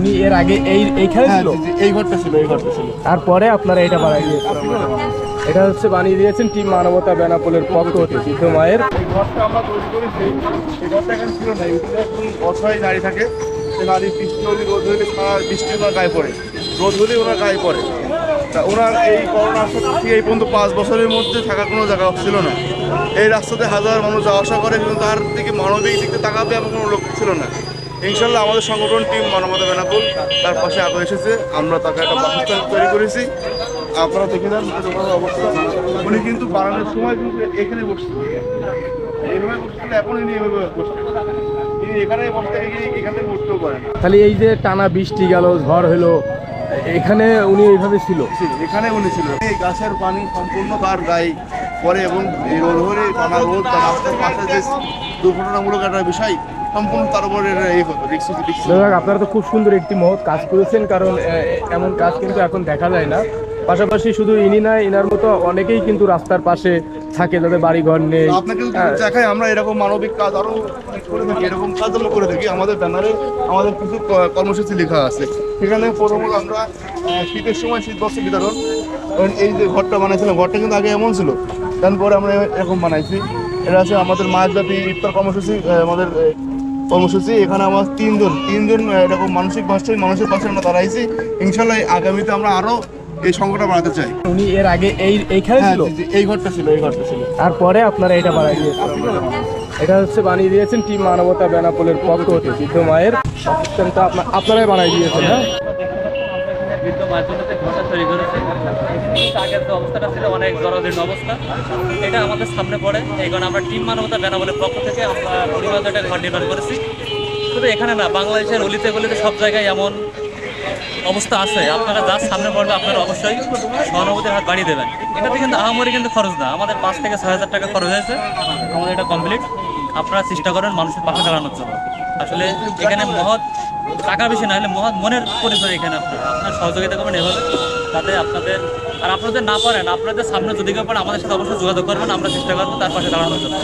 উনি এর আগে এই এইখানে হ্যাঁ ছিল? এই ঘরটা ছিল এই ঘরটা ছিল। তারপরে আপনারা এটা বানিয়ে দিয়েছেন। এটা হচ্ছে বানিয়ে দিয়েছেন টিম মানবতা বেনাপোলের পক্ষ হতে সিদ্ধ মায়ের। এই ঘরটা আমরা তৈরি করেছি এই ঘরটা এখানে ছিল না অসহায় নারী থাকে। সে নারী বৃষ্টি হলে রোদ হলে সারা বৃষ্টি ওনার গায়ে পড়ে। রোদ হলে ওনার গায়ে পড়ে। তা ওনার এই করোনা থেকে এই পর্যন্ত পাঁচ বছরের মধ্যে থাকার কোনো জায়গা ছিল না। এই রাস্তাতে হাজার মানুষ যাওয়া আসা করে কিন্তু তার দিকে মানবিক দিক তাকাবে এমন কোনো লোক ছিল না। ইনশাল্লাহ আমাদের সংগঠন টিম মানবতা বেনাপুল তার পাশে আগে এসেছে। আমরা তাকে একটা বাসস্থান তৈরি করেছি। আপনারা দেখে যান অবস্থা। উনি কিন্তু বানানোর সময় কিন্তু এখানে বসছেন এইভাবে বসছিল এখন ইনি এভাবে এখানে বসতে গিয়ে এখান থেকে উঠতেও পারেন তাহলে এই যে টানা বৃষ্টি গেল ঝড় হলো এখানে উনি এইভাবে ছিল? এখানে উনি ছিল। এই গাছের পানি সম্পূর্ণ তার গায়ে। পরে এবং এই রোদ হলে টানা রোদ তার রাস্তার পাশে যে দুর্ঘটনামূলক একটা বিষয় আপনারা তো খুব সুন্দর একটি মহৎ কাজ করেছেন, কারণ এমন কাজ কিন্তু এখন দেখা যায় না। পাশাপাশি শুধু ইনি না ইনার মতো অনেকেই কিন্তু রাস্তার পাশে থাকে যাদের বাড়ি ঘর নেই আপনাকে হ্যাঁ, দেখাই আমরা এরকম মানবিক কাজ আরও করে থাকি এরকম কাজ আমরা করে থাকি। আমাদের ব্যানারে আমাদের কিছু কর্মসূচি লেখা আছে। সেখানে প্রথমত আমরা শীতের সময় শীত বস্ত্র বিতরণ। এই যে ঘরটা বানাইছিলাম ঘরটা কিন্তু আগে এমন ছিল তারপরে আমরা এরকম বানাইছি। এটা আছে আমাদের জাতি ইফতার কর্মসূচি আমাদের কর্মসূচি। এখানে আমার তিনজন তিনজন এরকম মানসিক ভাষায় মানুষের পাশে আমরা দাঁড়াইছি। ইনশাল্লাহ আগামীতে আমরা আরও এই সংগঠন বানাতে চাই। উনি এর আগে এই এইখানে হ্যাঁ ছিল? এই ঘরটা ছিল এই ঘরটা ছিল। তারপরে আপনারা এটা বানিয়ে দিয়েছেন। এটা হচ্ছে বানিয়ে দিয়েছেন টিম মানবতা বেনাপোলের পক্ষ হতে সিদ্ধ মায়ের। আপনারাই বানিয়ে দিয়েছেন হ্যাঁ? বৃদ্ধ মায়ের জন্য ঘরটা তৈরি করেছে আগের যে অবস্থাটা ছিল অনেক জরাজীর্ণ অবস্থা। এটা আমাদের সামনে পড়ে। এই কারণে আমরা টিম মানবতা বেনাবলের পক্ষ থেকে আমরা পরিবার একটা ঘর নির্মাণ করেছি। শুধু এখানে না বাংলাদেশের অলিতে গলিতে সব জায়গায় এমন অবস্থা আছে। আপনারা যার সামনে পড়বে আপনারা অবশ্যই সহানুভূতির হাত বাড়িয়ে দেবেন। এটাতে কিন্তু আহামরি কিন্তু খরচ না। আমাদের পাঁচ থেকে ছয় হাজার টাকা খরচ হয়েছে। আমাদের এটা কমপ্লিট আপনারা চেষ্টা করেন মানুষের পাশে দাঁড়ানোর জন্য। আসলে এখানে মহৎ টাকা বেশি না হলে মহৎ মনের পরিচয় এখানে আপনারা। আপনার সহযোগিতা করবেন এভাবে তাতে আপনাদের আর আপনাদের না পারেন, আপনাদের সামনে যদি কেউ পারেন আমাদের সাথে অবশ্যই যোগাযোগ করবেন। আমরা চেষ্টা করব তার পাশে দাঁড়ানোর জন্য।